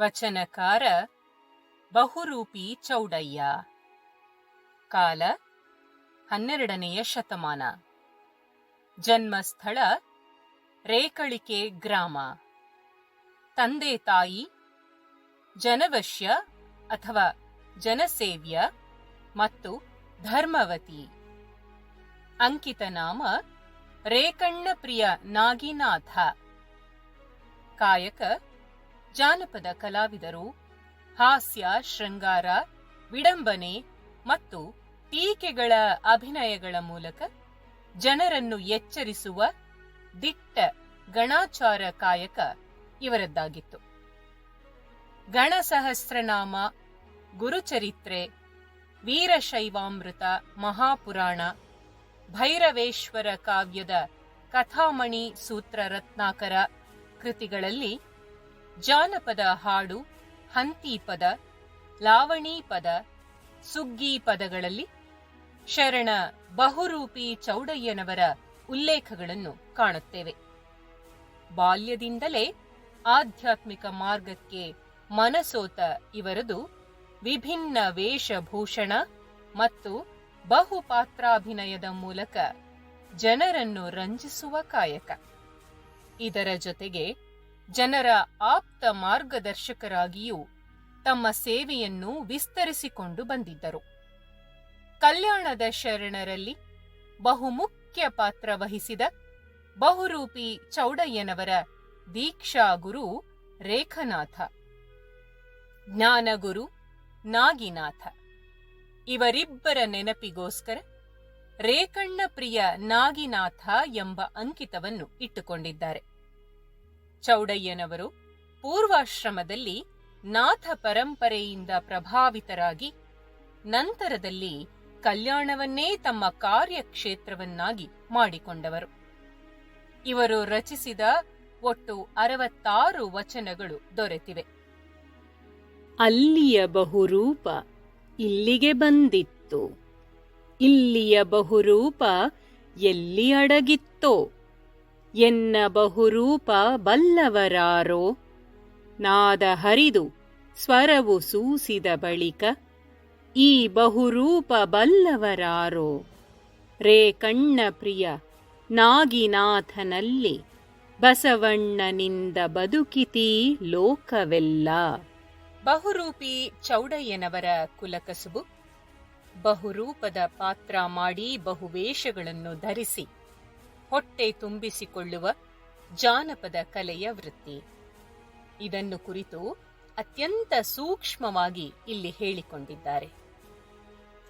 ವಚನಕಾರ ಬಹುರೂಪಿ ಚೌಡಯ್ಯ. ಕಾಲ ಹನ್ನೆರಡನೆಯ ಶತಮಾನ. ಜನ್ಮಸ್ಥಳ ರೇಕಳಿಕೆ ಗ್ರಾಮ. ತಂದೆ ತಾಯಿ ಜನವಶ್ಯ ಅಥವಾ ಜನಸೇವ್ಯ ಮತ್ತು ಧರ್ಮವತಿ. ಅಂಕಿತ ನಾಮ ರೇಕಣ್ಣ ಪ್ರಿಯ ನಾಗಿನಾಥ. ಕಾಯಕ ಜಾನಪದ ಕಲಾವಿದರು ಹಾಸ್ಯ, ಶೃಂಗಾರ, ವಿಡಂಬನೆ ಮತ್ತು ಟೀಕೆಗಳ ಅಭಿನಯಗಳ ಮೂಲಕ ಜನರನ್ನು ಎಚ್ಚರಿಸುವ ದಿಟ್ಟ ಗಣಾಚಾರ ಕಾಯಕ ಇವರದ್ದಾಗಿತ್ತು. ಗಣಸಹಸ್ರನಾಮ, ಗುರುಚರಿತ್ರೆ, ವೀರಶೈವಾಮೃತ, ಮಹಾಪುರಾಣ, ಭೈರವೇಶ್ವರ ಕಾವ್ಯದ ಕಥಾಮಣಿ ಸೂತ್ರ ರತ್ನಾಕರ ಕೃತಿಗಳಲ್ಲಿ ಜಾನಪದ ಹಾಡು, ಹಂತಿ ಪದ, ಲಾವಣಿ ಪದ, ಸುಗ್ಗಿ ಪದಗಳಲ್ಲಿ ಶರಣ ಬಹುರೂಪಿ ಚೌಡಯ್ಯನವರ ಉಲ್ಲೇಖಗಳನ್ನು ಕಾಣುತ್ತೇವೆ. ಬಾಲ್ಯದಿಂದಲೇ ಆಧ್ಯಾತ್ಮಿಕ ಮಾರ್ಗಕ್ಕೆ ಮನಸೋತ ಇವರದು ವಿಭಿನ್ನ ವೇಷಭೂಷಣ ಮತ್ತು ಬಹುಪಾತ್ರಾಭಿನಯದ ಮೂಲಕ ಜನರನ್ನು ರಂಜಿಸುವ ಕಾಯಕ. ಇದರ ಜೊತೆಗೆ ಜನರ ಆಪ್ತ ಮಾರ್ಗದರ್ಶಕರಾಗಿಯೂ ತಮ್ಮ ಸೇವೆಯನ್ನು ವಿಸ್ತರಿಸಿಕೊಂಡು ಬಂದಿದ್ದರು. ಕಲ್ಯಾಣದ ಶರಣರಲ್ಲಿ ಬಹುಮುಖ್ಯ ಪಾತ್ರ ವಹಿಸಿದ ಬಹುರೂಪಿ ಚೌಡಯ್ಯನವರ ದೀಕ್ಷಾ ಗುರು ರೇಖನಾಥ, ಜ್ಞಾನಗುರು ನಾಗಿನಾಥ. ಇವರಿಬ್ಬರ ನೆನಪಿಗೋಸ್ಕರ ರೇಖಣ್ಣ ಪ್ರಿಯ ನಾಗಿನಾಥ ಎಂಬ ಅಂಕಿತವನ್ನು ಇಟ್ಟುಕೊಂಡಿದ್ದಾರೆ. ಚೌಡಯ್ಯನವರು ಪೂರ್ವಾಶ್ರಮದಲ್ಲಿ ನಾಥ ಪರಂಪರೆಯಿಂದ ಪ್ರಭಾವಿತರಾಗಿ ನಂತರದಲ್ಲಿ ಕಲ್ಯಾಣವನ್ನೇ ತಮ್ಮ ಕಾರ್ಯಕ್ಷೇತ್ರವನ್ನಾಗಿ ಮಾಡಿಕೊಂಡವರು. ಇವರು ರಚಿಸಿದ ಒಟ್ಟು ಅರವತ್ತಾರು ವಚನಗಳು ದೊರೆತಿವೆ. ಅಲ್ಲಿಯ ಬಹುರೂಪ ಇಲ್ಲಿಗೆ ಬಂದಿತ್ತು. ಇಲ್ಲಿಯ ಬಹುರೂಪ ಎಲ್ಲಿ ಅಡಗಿತ್ತೋ ಎನ್ನ ಬಹುರೂಪ ಬಲ್ಲವರಾರೋ? ನಾದ ಹರಿದು ಸ್ವರವು ಸೂಸಿದ ಬಳಿಕ, ಈ ಬಹುರೂಪ ಬಲ್ಲವರಾರೋ? ರೇ ಕಣ್ಣ ಪ್ರಿಯ, ನಾಗಿನಾಥನಲ್ಲಿ ಬಸವಣ್ಣನಿಂದ ಬದುಕಿತೀ ಲೋಕವೆಲ್ಲ? ಬಹುರೂಪಿ ಚೌಡಯ್ಯನವರ ಕುಲಕಸುಬು, ಬಹುರೂಪದ ಪಾತ್ರ ಮಾಡಿ ಬಹುವೇಷಗಳನ್ನು ಧರಿಸಿ. ಹೊಟ್ಟೆ ತುಂಬಿಸಿಕೊಳ್ಳುವ ಜಾನಪದ ಕಲೆಯ ವೃತ್ತಿ. ಇದನ್ನು ಕುರಿತು ಅತ್ಯಂತ ಸೂಕ್ಷ್ಮವಾಗಿ ಇಲ್ಲಿ ಹೇಳಿಕೊಂಡಿದ್ದಾರೆ.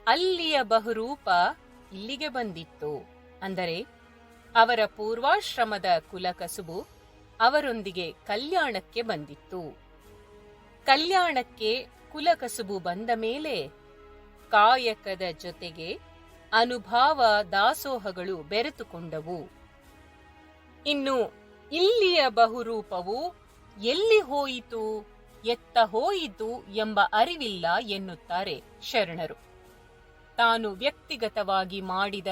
ಅಲ್ಲಿಯ ಬಹುರೂಪ ಇಲ್ಲಿಗೆ ಬಂದಿತ್ತು. ಅಂದರೆ, ಅವರ ಪೂರ್ವಾಶ್ರಮದ ಕುಲಕಸುಬು ಅವರೊಂದಿಗೆ ಕಲ್ಯಾಣಕ್ಕೆ ಬಂದಿತ್ತು. ಕಲ್ಯಾಣಕ್ಕೆ ಕುಲಕಸುಬು ಬಂದ ಮೇಲೆ ಕಾಯಕದ ಜೊತೆಗೆ ಅನುಭಾವ ದಾಸೋಹಗಳು ಬೆರೆತುಕೊಂಡವು. ಇನ್ನು ಇಲ್ಲಿಯ ಬಹುರೂಪವು ಎಲ್ಲಿ ಹೋಯಿತು, ಎತ್ತ ಹೋಯಿತು ಎಂಬ ಅರಿವಿಲ್ಲ ಎನ್ನುತ್ತಾರೆ ಶರಣರು. ತಾನು ವ್ಯಕ್ತಿಗತವಾಗಿ ಮಾಡಿದ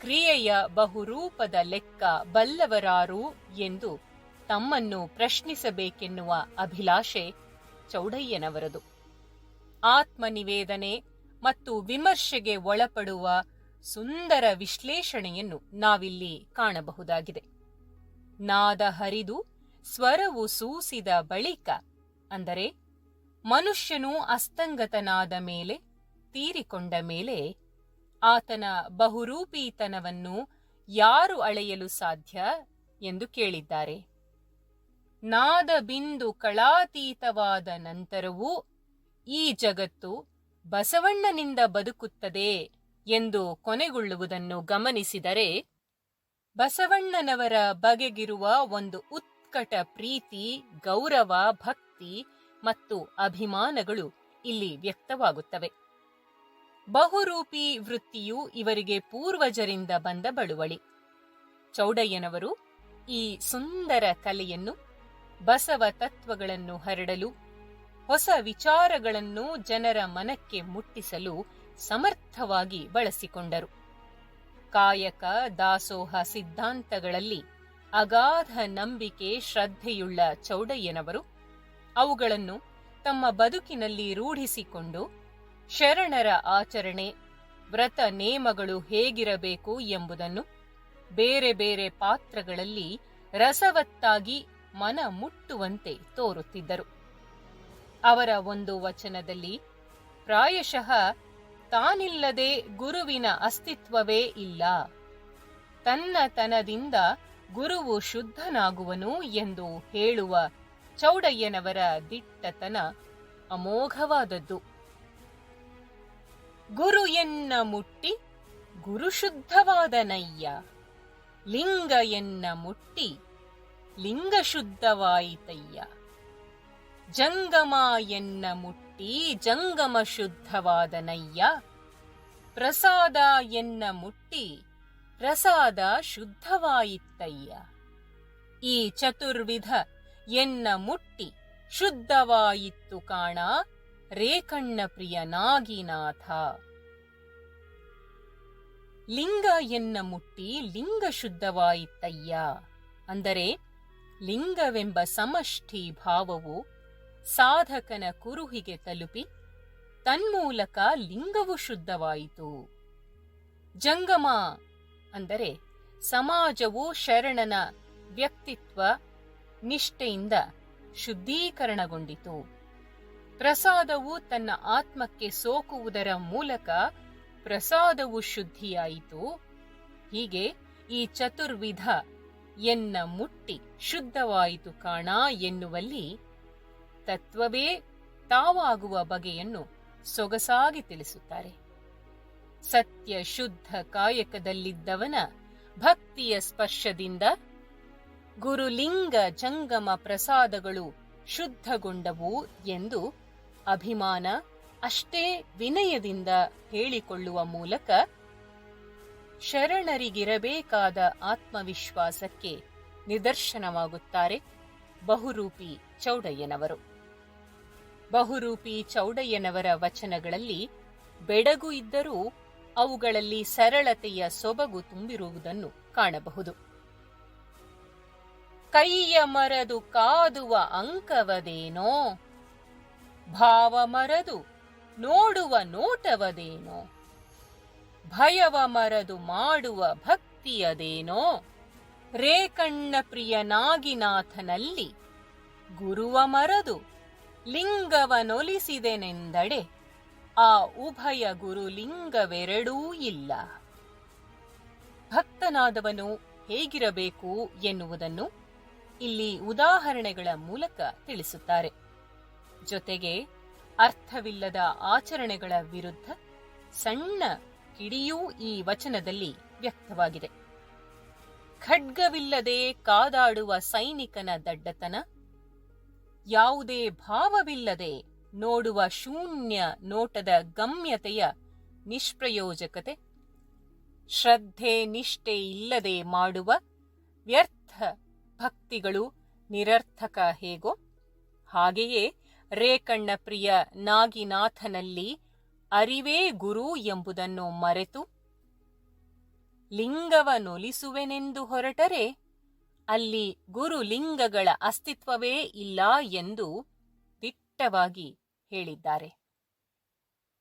ಕ್ರಿಯೆಯ ಬಹುರೂಪದ ಲೆಕ್ಕ ಬಲ್ಲವರಾರು ಎಂದು ತಮ್ಮನ್ನು ಪ್ರಶ್ನಿಸಬೇಕೆನ್ನುವ ಅಭಿಲಾಷೆ ಚೌಡಯ್ಯನವರದು. ಆತ್ಮನಿವೇದನೆ ಮತ್ತು ವಿಮರ್ಶೆಗೆ ಒಳಪಡುವ ಸುಂದರ ವಿಶ್ಲೇಷಣೆಯನ್ನು ನಾವಿಲ್ಲಿ ಕಾಣಬಹುದಾಗಿದೆ. ನಾದ ಹರಿದು ಸ್ವರವು ಸೂಸಿದ ಬಳಿಕ, ಅಂದರೆ ಮನುಷ್ಯನು ಅಸ್ತಂಗತನಾದ ಮೇಲೆ, ತೀರಿಕೊಂಡ ಮೇಲೆ, ಆತನ ಬಹುರೂಪೀತನವನ್ನು ಯಾರು ಅಳೆಯಲು ಸಾಧ್ಯ ಎಂದು ಕೇಳಿದ್ದಾರೆ. ನಾದ ಬಿಂದು ಕಳಾತೀತವಾದ ನಂತರವೂ ಈ ಜಗತ್ತು ಬಸವಣ್ಣನಿಂದ ಬದುಕುತ್ತದೆ ಎಂದು ಕೊನೆಗೊಳ್ಳುವುದನ್ನು ಗಮನಿಸಿದರೆ ಬಸವಣ್ಣನವರ ಬಗೆಗಿರುವ ಒಂದು ಉತ್ಕಟ ಪ್ರೀತಿ, ಗೌರವ, ಭಕ್ತಿ ಮತ್ತು ಅಭಿಮಾನಗಳು ಇಲ್ಲಿ ವ್ಯಕ್ತವಾಗುತ್ತವೆ. ಬಹುರೂಪಿ ವೃತ್ತಿಯು ಇವರಿಗೆ ಪೂರ್ವಜರಿಂದ ಬಂದ ಬಳುವಳಿ. ಚೌಡಯ್ಯನವರು ಈ ಸುಂದರ ಕಲೆಯನ್ನು ಬಸವ ತತ್ವಗಳನ್ನು ಹರಡಲು ಹೊಸ ವಿಚಾರಗಳನ್ನು ಜನರ ಮನಕ್ಕೆ ಮುಟ್ಟಿಸಲು ಸಮರ್ಥವಾಗಿ ಬಳಸಿಕೊಂಡರು. ಕಾಯಕ ದಾಸೋಹ ಸಿದ್ಧಾಂತಗಳಲ್ಲಿ ಅಗಾಧ ನಂಬಿಕೆ ಶ್ರದ್ಧೆಯುಳ್ಳ ಚೌಡಯ್ಯನವರು ಅವುಗಳನ್ನು ತಮ್ಮ ಬದುಕಿನಲ್ಲಿ ರೂಢಿಸಿಕೊಂಡು ಶರಣರ ಆಚರಣೆ, ವ್ರತ ನೇಮಗಳು ಹೇಗಿರಬೇಕು ಎಂಬುದನ್ನು ಬೇರೆ ಬೇರೆ ಪಾತ್ರಗಳಲ್ಲಿ ರಸವತ್ತಾಗಿ ಮನ ಮುಟ್ಟುವಂತೆ ತೋರುತ್ತಿದ್ದರು. ಅವರ ಒಂದು ವಚನದಲ್ಲಿ ಪ್ರಾಯಶಃ ತಾನಿಲ್ಲದೆ ಗುರುವಿನ ಅಸ್ತಿತ್ವವೇ ಇಲ್ಲ. ತನ್ನತನದಿಂದ ಗುರುವು ಶುದ್ಧನಾಗುವನು ಎಂದು ಹೇಳುವ ಚೌಡಯ್ಯನವರ ದಿಟ್ಟತನ ಅಮೋಘವಾದದ್ದು. ಗುರು ಎನ್ನ ಮುಟ್ಟಿ, ಗುರು ಶುದ್ಧವಾದನಯ್ಯ ಲಿಂಗ ಎನ್ನ ಮುಟ್ಟಿ, ಲಿಂಗ ಶುದ್ಧವಾಯಿತಯ್ಯ. ಜಂಗಮ ಎನ್ನ ಮುಟ್ಟಿ ಜಂಗಮ ಶುದ್ಧವಾದ ನಯ್ಯ. ಪ್ರಸಾದ ಎನ್ನ ಮುಟ್ಟಿ ಪ್ರಸಾದ ಶುದ್ಧವಾಯಿತ್ತಯ್ಯ. ಈ ಚತುರ್ವಿಧ ಎನ್ನ ಮುಟ್ಟಿ ಶುದ್ಧವಾಯಿತು ಕಾಣ ರೇಖಣ್ಣ ಪ್ರಿಯ ನಾಗಿನಾಥ. ಲಿಂಗ ಎನ್ನ ಮುಟ್ಟಿ ಲಿಂಗ ಶುದ್ಧವಾಯಿತಯ್ಯ ಅಂದರೆ ಲಿಂಗವೆಂಬ ಸಮಷ್ಟಿ ಭಾವವು ಸಾಧಕನ ಕುರುಹಿಗೆ ತಲುಪಿ ತನ್ಮೂಲಕ ಲಿಂಗವು ಶುದ್ಧವಾಯಿತು. ಜಂಗಮ ಅಂದರೆ ಸಮಾಜವು ಶರಣನ ವ್ಯಕ್ತಿತ್ವ ನಿಷ್ಠೆಯಿಂದ ಶುದ್ಧೀಕರಣಗೊಂಡಿತು. ಪ್ರಸಾದವು ತನ್ನ ಆತ್ಮಕ್ಕೆ ಸೋಕುವುದರ ಮೂಲಕ ಪ್ರಸಾದವು ಶುದ್ಧಿಯಾಯಿತು. ಹೀಗೆ ಈ ಚತುರ್ವಿಧ ಎನ್ನ ಮುಟ್ಟಿ ಶುದ್ಧವಾಯಿತು ಕಾಣ ಎನ್ನುವಲ್ಲಿ ತತ್ವವೇ ತಾವಾಗುವ ಬಗೆಯನ್ನು ಸೊಗಸಾಗಿ ತಿಳಿಸುತ್ತಾರೆ. ಸತ್ಯ ಶುದ್ಧ ಕಾಯಕದಲ್ಲಿದ್ದವನ ಭಕ್ತಿಯ ಸ್ಪರ್ಶದಿಂದ ಗುರುಲಿಂಗ ಜಂಗಮ ಪ್ರಸಾದಗಳು ಶುದ್ಧಗೊಂಡವು ಎಂದು ಅಭಿಮಾನ ಅಷ್ಟೇ ವಿನಯದಿಂದ ಹೇಳಿಕೊಳ್ಳುವ ಮೂಲಕ ಶರಣರಿಗಿರಬೇಕಾದ ಆತ್ಮವಿಶ್ವಾಸಕ್ಕೆ ನಿದರ್ಶನವಾಗುತ್ತಾರೆ ಬಹುರೂಪಿ ಚೌಡಯ್ಯನವರು. ಬಹುರೂಪಿ ಚೌಡಯ್ಯನವರ ವಚನಗಳಲ್ಲಿ ಬೆಡಗು ಇದ್ದರೂ ಅವುಗಳಲ್ಲಿ ಸರಳತೆಯ ಸೊಬಗು ತುಂಬಿರುವುದನ್ನು ಕಾಣಬಹುದು. ಕೈಯ ಮರದು ಕಾದುವ ಅಂಕವದೇನೋ? ಭಾವ ಮರದು ನೋಡುವ ನೋಟವದೇನೋ? ಭಯವ ಮರದು ಮಾಡುವ ಭಕ್ತಿಯದೇನೋ? ರೇಕಣ್ಣ ಪ್ರಿಯ ನಾಗಿನಾಥನಲ್ಲಿ ಗುರುವ ಮರದು ಲಿಂಗವನೊಲಿಸಿದೆನೆಂದಡೆ. ಆ ಉಭಯ ಗುರುಲಿಂಗವೆರಡೂ ಇಲ್ಲ. ಭಕ್ತನಾದವನು ಹೇಗಿರಬೇಕು ಎನ್ನುವುದನ್ನು ಇಲ್ಲಿ ಉದಾಹರಣೆಗಳ ಮೂಲಕ ತಿಳಿಸುತ್ತಾರೆ. ಜೊತೆಗೆ ಅರ್ಥವಿಲ್ಲದ ಆಚರಣೆಗಳ ವಿರುದ್ಧ ಸಣ್ಣ ಕಿಡಿಯೂ ಈ ವಚನದಲ್ಲಿ ವ್ಯಕ್ತವಾಗಿದೆ. ಖಡ್ಗವಿಲ್ಲದೆ ಕಾದಾಡುವ ಸೈನಿಕನ ದಡ್ಡತನ ಯಾವುದೇ ಭಾವವಿಲ್ಲದೆ ನೋಡುವ ಶೂನ್ಯ ನೋಟದ ಗಮ್ಯತೆಯ ನಿಷ್ಪ್ರಯೋಜಕತೆ, ಶ್ರದ್ಧೆ ನಿಷ್ಠೆ ಇಲ್ಲದೆ ಮಾಡುವ ವ್ಯರ್ಥ ಭಕ್ತಿಗಳು ನಿರರ್ಥಕ ಹೇಗೋ ಹಾಗೆಯೇ ರೇಕಣ್ಣ ಪ್ರಿಯ ನಾಗಿನಾಥನಲ್ಲಿ ಅರಿವೇ ಗುರು ಎಂಬುದನ್ನು ಮರೆತು ಲಿಂಗವನೊಲಿಸುವೆನೆಂದು ಹೊರಟರೆ ಅಲ್ಲಿ ಗುರುಲಿಂಗಗಳ ಅಸ್ತಿತ್ವವೇ ಇಲ್ಲ ಎಂದು ದಿಟ್ಟವಾಗಿ ಹೇಳಿದ್ದಾರೆ.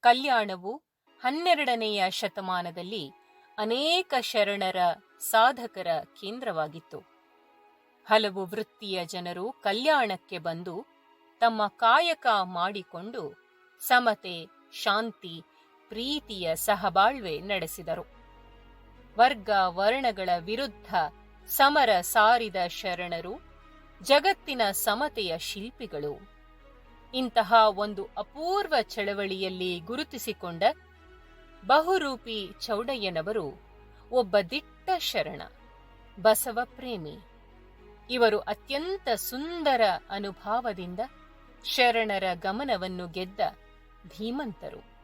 ಕಲ್ಯಾಣವು ಹನ್ನೆರಡನೆಯ ಶತಮಾನದಲ್ಲಿ ಅನೇಕ ಶರಣರ ಸಾಧಕರ ಕೇಂದ್ರವಾಗಿತ್ತು. ಹಲವು ವೃತ್ತಿಯ ಜನರು ಕಲ್ಯಾಣಕ್ಕೆ ಬಂದು ತಮ್ಮ ಕಾಯಕ ಮಾಡಿಕೊಂಡು ಸಮತೆ, ಶಾಂತಿ, ಪ್ರೀತಿಯ ಸಹಬಾಳ್ವೆ ನಡೆಸಿದರು. ವರ್ಗ ವರ್ಣಗಳ ವಿರುದ್ಧ ಸಮರ ಸಾರಿದ ಶರಣರು, ಜಗತ್ತಿನ ಸಮತೆಯ ಶಿಲ್ಪಿಗಳು. ಇಂತಹ ಒಂದು ಅಪೂರ್ವ ಚಳವಳಿಯಲ್ಲಿ ಗುರುತಿಸಿಕೊಂಡ ಬಹುರೂಪಿ ಚೌಡಯ್ಯನವರು ಒಬ್ಬ ದಿಟ್ಟ ಶರಣ, ಬಸವ ಪ್ರೇಮಿ. ಇವರು ಅತ್ಯಂತ ಸುಂದರ ಅನುಭಾವದಿಂದ ಶರಣರ ಗಮನವನ್ನು ಗೆದ್ದ ಧೀಮಂತರು.